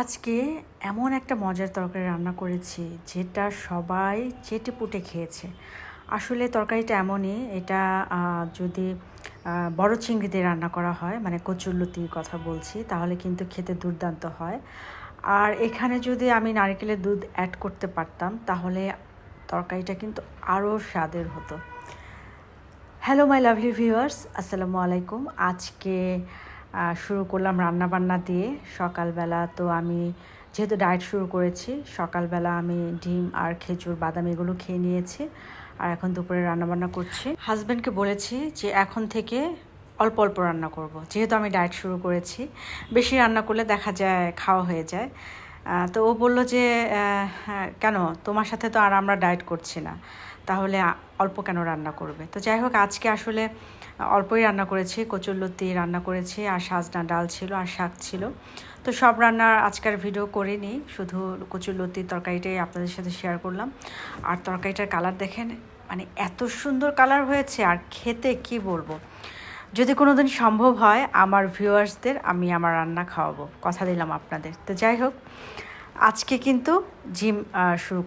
আজকে এমন একটা মজার তরকারি রান্না করেছি, যেটা সবাই চেটে পুটে খেয়েছে। আসলে তরকারিটা এমনই, এটা যদি বড় চিংড়ি দিয়ে রান্না করা হয় মানে কচুরলতির কথা বলছি, তাহলে কিন্তু খেতে দুর্দান্ত হয়। আর এখানে যদি আমি নারকেলের দুধ অ্যাড করতে পারতাম, তাহলে তরকারিটা কিন্তু আরও স্বাদের হতো। হ্যালো মাই লাভলি ভিউয়ার্স আসসালামু আলাইকুম। আজকে শুরু করলাম রান্না বান্না দিয়ে। সকালবেলা তো আমি যেহেতু ডায়েট শুরু করেছি সকালবেলা আমি ডিম আর খেজুর বাদাম এগুলো খেয়ে নিয়েছি আর এখন দুপুরে রান্না বান্না করছি। হাজব্যান্ডকে বলেছি যে এখন থেকে অল্প অল্প রান্না করব। যেহেতু আমি ডায়েট শুরু করেছি বেশি রান্না করলে দেখা যায় খাওয়া হয়ে যায়। তো ও বলল যে হ্যাঁ, কেন? তোমার সাথে তো আর আমরা ডায়েট করছি না। তাহলে অল্প কেন রান্না করবে? তো যাই হোক, আজকে আসলে অল্পই রান্না করেছি। কচুরলতি রান্না করেছি, আর সাজনা ডাল ছিল, আর শাক ছিল। তো সব রান্নার আজকের ভিডিও করিনি। শুধু কচুর কচুরলতির তরকারিটাই আপনাদের সাথে শেয়ার করলাম। আর তরকারিটার কালার দেখেন মানে এত সুন্দর কালার হয়েছে, আর খেতে কি বলব? যদি কোনো দিন সম্ভব হয়, আমার ভিউয়ার্সদের আমি আমার রান্না খাওয়াবো। কথা দিলাম আপনাদের। তো যাই হোক আজকে কিন্তু জিম শুরু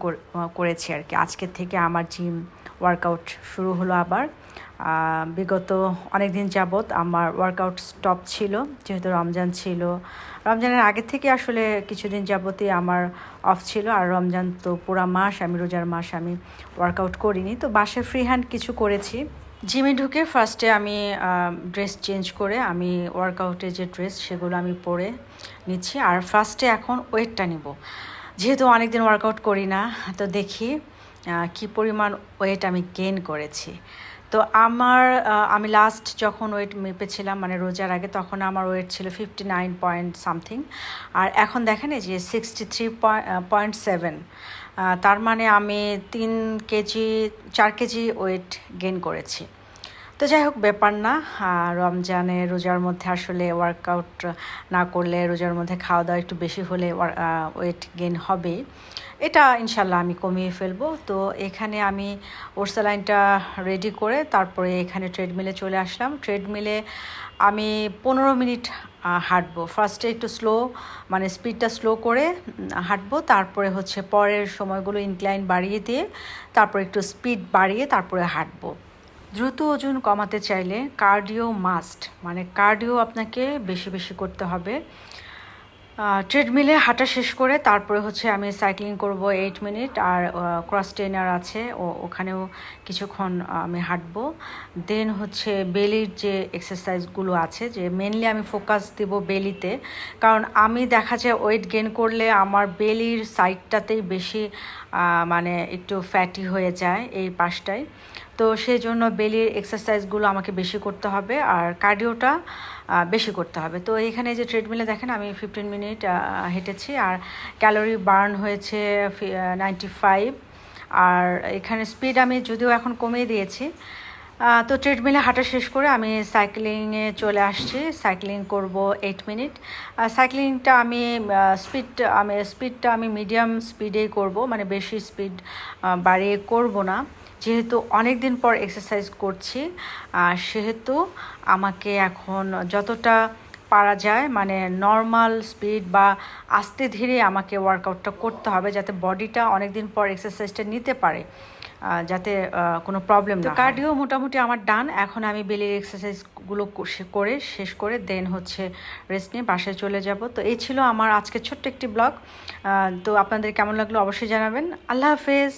করেছি আর কি। আজকের থেকে আমার জিম ওয়ার্কআউট শুরু হলো আবার। বিগত অনেক দিন যাবৎ আমার ওয়ার্কআউট স্টপ ছিল, যেহেতু রমজান ছিল। রমজানের আগে থেকে আসলে কিছুদিন যাবতই আমার অফ ছিল। আর রমজান তো পুরা মাস আমি, রোজার মাস আমি ওয়ার্কআউট করিনি। তো বাসায় ফ্রি হ্যান্ড কিছু করেছি। জিমে ঢুকে ফার্স্টে আমি ড্রেস চেঞ্জ করে আমি ওয়ার্কআউটের যে ড্রেস সেগুলো আমি পরে নিচ্ছি। আর ফার্স্টে এখন ওয়েটটা নিব। যেহেতু অনেকদিন ওয়ার্কআউট করি না, তো দেখি কি পরিমাণ ওয়েট আমি গেন করেছি। তো আমার আমি লাস্ট যখন ওয়েট মেপেছিলাম মানে রোজার আগে, তখন আমার ওয়েট ছিল ফিফটি নাইন পয়েন্ট সামথিং আর এখন দেখেন এই যে সিক্সটি থ্রি পয়েন্ট সেভেন তার মানে আমি তিন কেজি, চার কেজি ওয়েট গেন করেছি। তো যাই হোক, ব্যাপার না। রমজানে রোজার মধ্যে আসলে ওয়ার্কআউট না করলে রোজার মধ্যে খাওয়া দাওয়া একটু বেশি হলে ওয়েট গেন হবে এটা ইনশাল্লাহ আমি কমিয়ে ফেলব। তো এখানে আমি ওরসালাইনটা রেডি করে তারপরে এখানে ট্রেডমিলে চলে আসলাম। ট্রেডমিলে আমি পনেরো মিনিট হাঁটবো। ফার্স্টে একটু স্লো মানে স্পিডটা স্লো করে হাঁটবো। তারপরে হচ্ছে পরের সময়গুলো ইনক্লাইন বাড়িয়ে দিয়ে, তারপরে একটু স্পিড বাড়িয়ে তারপরে হাঁটবো। দ্রুত ওজন কমাতে চাইলে কার্ডিও মাস্ট মানে কার্ডিও আপনাকে বেশি বেশি করতে হবে। ট্রেডমিলে হাঁটা শেষ করে তারপরে হচ্ছে আমি সাইক্লিং করব এইট মিনিট আর ক্রস ট্রেনার আছে। ও, ওখানেও কিছুক্ষণ আমি হাঁটবো। দেন হচ্ছে বেলির যে এক্সারসাইজগুলো আছে, যে মেনলি আমি ফোকাস দেব বেলিতে কারণ আমি দেখা যায় ওয়েট গেন করলে আমার বেলির সাইডটাতেই বেশি মানে একটু ফ্যাটি হয়ে যায় এই পাশটায়। তো সেই জন্য বেলির এক্সারসাইজগুলো আমাকে বেশি করতে হবে আর কার্ডিওটা বেশি করতে হবে। তো এখানে যে ট্রেডমিলে দেখেন আমি ফিফটিন মিনিট হেঁটেছি আর ক্যালোরি বার্ন হয়েছে নাইনটি ফাইভ আর এখানে স্পিড আমি যদিও এখন কমিয়ে দিয়েছি তো ট্রেডমিলে হাঁটা শেষ করে আমি সাইক্লিংয়ে চলে আসছি। সাইক্লিং করব এইট মিনিট সাইক্লিংটা আমি স্পিড আমি স্পিডটা আমি মিডিয়াম স্পিডেই করব মানে বেশি স্পিড বাড়িয়ে করব না। যেহেতু অনেক দিন পর এক্সারসাইজ করছি সেহেতু আমাকে এখন যতটা পারা যায় মানে নর্মাল স্পিড বা আস্তে ধীরে আমাকে ওয়ার্কআউটটা করতে হবে যাতে বডিটা অনেক দিন পর এক্সারসাইজটা নিতে পারে যাতে কোনো প্রবলেম না কার্ডিও মোটামুটি আমার ডান এখন আমি বেলির এক্সারসাইজগুলো করে শেষ করে দেন হচ্ছে রেস্ট নিয়ে বাসায় চলে যাব। তো এই ছিল আমার আজকে ছোট্ট একটি ব্লগ তো আপনাদের কেমন লাগল অবশ্যই জানাবেন। আল্লাহ হাফেজ!